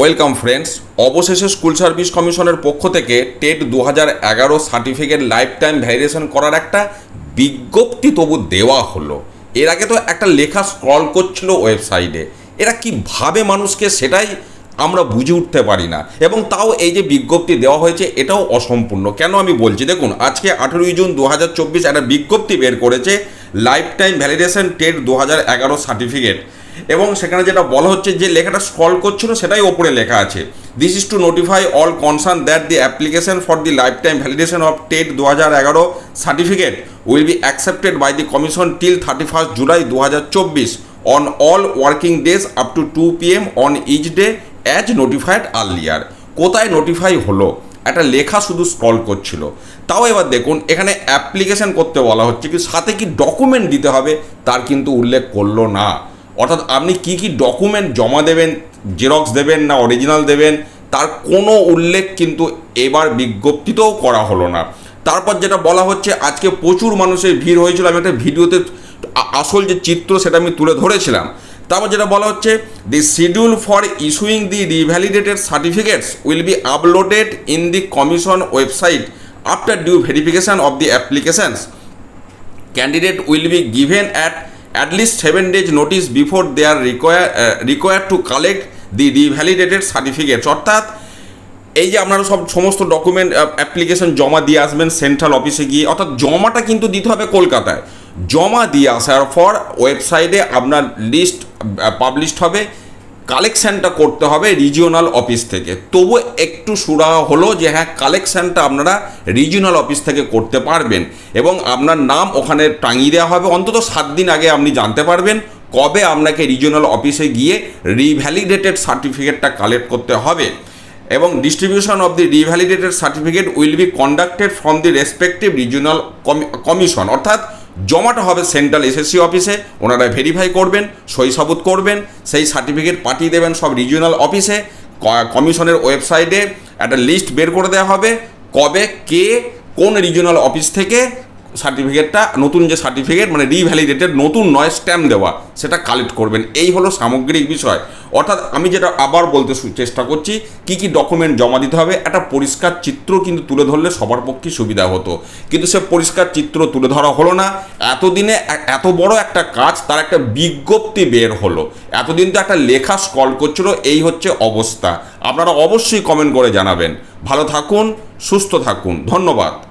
Welcome friends, অবশেষে school service কমিশনের পক্ষ থেকে টেট দু হাজার এগারো সার্টিফিকেট লাইফ টাইম ভ্যারিয়েশন করার একটা বিজ্ঞপ্তি তবু দেওয়া হলো। এর আগে তো একটা লেখা স্ক্রল করছিল ওয়েবসাইটে। এরা কি ভাবে মানুষকে সেটাই আমরা বুঝে উঠতে পারি না। এবং তাও এই যে বিজ্ঞপ্তি দেওয়া হয়েছে, এটাও অসম্পূর্ণ। কেন আমি বলছি? দেখুন, আজকে আঠেরোই জুন দু হাজার চব্বিশ একটা বিজ্ঞপ্তি বের করেছে লাইফ টাইম ভ্যালিডেশন টেট দু হাজার এগারো সার্টিফিকেট এবং সেখানে যেটা বলা হচ্ছে যে লেখাটা স্ক্রল করছিল, সেটাই ওপরে লেখা আছে। This is to notify all concern that the application for the life time validation of TET দু হাজার এগারো certificate will be accepted by the commission till thirty first July দু হাজার চব্বিশ on all working days up to two P M on each day as notified earlier কোথায় notify হলো? একটা লেখা শুধু স্ক্রল করছিল। তাও এবার দেখুন, এখানে অ্যাপ্লিকেশন করতে বলা হচ্ছে কি, সাথে কি ডকুমেন্ট দিতে হবে, তার কিন্তু উল্লেখ করল না। অর্থাৎ আপনি কি কি ডকুমেন্ট জমা দেবেন জেরক্স দেবেন না অরিজিনাল দেবেন, তার কোনো উল্লেখ কিন্তু এবার বিজ্ঞপ্তিতেও করা হলো না। তারপর যেটা বলা হচ্ছে, আজকে প্রচুর মানুষের ভিড় হয়েছিল, আমি একটা ভিডিওতে আসল যে চিত্র সেটা আমি তুলে ধরেছিলাম। তারপর যেটা বলা হচ্ছে the schedule for issuing the revalidated certificates will be uploaded in the commission website after due verification of the applications candidate will be given at at least seven days notice before they are require uh, required to collect the revalidated certificates. অর্থাৎ এই যে আপনারা সব সমস্ত document application জমা দিয়ে আসবেন central অফিসে গিয়ে অর্থাৎ জমাটা কিন্তু দিতে হবে কলকাতায়। জমা দিয়ে আসার পর ওয়েবসাইটে আপনার লিস্ট পাবলিশড হবে, কালেকশানটা করতে হবে রিজিওনাল অফিস থেকে। তবু একটু সুরাহা হলো যে হ্যাঁ কালেকশানটা আপনারা রিজিওনাল অফিস থেকে করতে পারবেন এবং আপনার নাম ওখানে টাঙিয়ে দেওয়া হবে। অন্তত সাত দিন আগে আপনি জানতে পারবেন কবে আপনাকে রিজিওনাল অফিসে গিয়ে রিভ্যালিডেটেড সার্টিফিকেটটা কালেক্ট করতে হবে এবং distribution of the revalidated certificate will be conducted from the respective regional commission অর্থাৎ জমাটা হবে সেন্ট্রাল এসএসসি অফিসে, ওনারা ভেরিফাই করবেন সই সাবুত করবেন, সেই সার্টিফিকেট পাঠিয়ে দেবেন সব রিজিওনাল অফিসে কমিশনের ওয়েবসাইটে একটা লিস্ট বের করে দেওয়া হবে, কবে, কে, কোন রিজিওনাল অফিস থেকে সার্টিফিকেটটা নতুন যে সার্টিফিকেট মানে রিভ্যালিডেটেড নতুন নয় স্ট্যাম্প দেওয়া, সেটা কালেক্ট করবেন। এই হলো সামগ্রিক বিষয়। অর্থাৎ আমি যেটা আবার বলতে চেষ্টা করছি, কি কি ডকুমেন্ট জমা দিতে হবে, একটা পরিষ্কার চিত্র কিন্তু তুলে ধরলে সবার পক্ষে সুবিধা হতো। কিন্তু সে পরিষ্কার চিত্র তুলে ধরা হলো না। এতদিনে এত বড় একটা কাজ, তার একটা বিজ্ঞপ্তি বের হলো। এতদিন তো একটা লেখা স্কল করছিল, এই হচ্ছে অবস্থা। আপনারা অবশ্যই কমেন্ট করে জানাবেন। ভালো থাকুন, সুস্থ থাকুন। ধন্যবাদ।